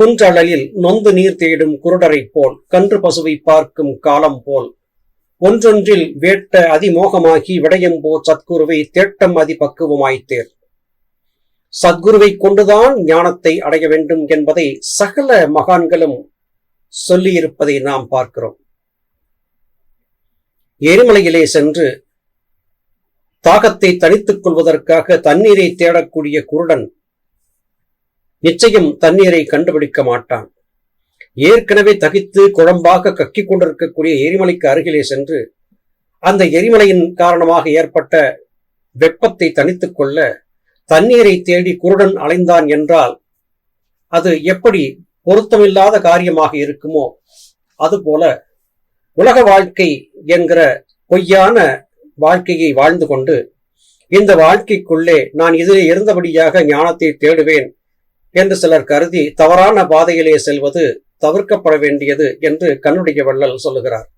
குன்றழலில் நொந்து நீர் தேடும் குருடரைப் போல் கன்று பசுவை பார்க்கும் காலம் போல். ஒன்றொன்றில் வேட்ட அதிமோகமாகி விடயம்போ சத்குருவை தேட்டம் அதிபக்குவமாய்த்தேர். சத்குருவை கொண்டுதான் ஞானத்தை அடைய வேண்டும் என்பதை சகல மகான்களும் சொல்லியிருப்பதை நாம் பார்க்கிறோம். எரிமலையிலே சென்று தாகத்தை தணித்துக் கொள்வதற்காக தண்ணீரை தேடக்கூடிய குருடன் நிச்சயம் தண்ணீரை கண்டுபிடிக்க மாட்டான். ஏற்கனவே தகித்து குழம்பாக கக்கிக் கொண்டிருக்கக்கூடிய எரிமலைக்கு அருகிலே சென்று அந்த எரிமலையின் காரணமாக ஏற்பட்ட வெப்பத்தை தனித்துக் கொள்ள தண்ணீரை தேடி குருடன் அலைந்தான் என்றால் அது எப்படி பொருத்தமில்லாத காரியமாக இருக்குமோ அதுபோல உலக வாழ்க்கை என்கிற பொய்யான வாழ்க்கையை வாழ்ந்து கொண்டு இந்த வாழ்க்கைக்குள்ளே நான் இதிலே இருந்தபடியாக ஞானத்தை தேடுவேன். என்று சிலர் கருதி தவறான பாதையிலே செல்வது தவிர்க்கப்பட வேண்டியது என்று கண்ணுடைய வள்ளல் சொல்லுகிறார்.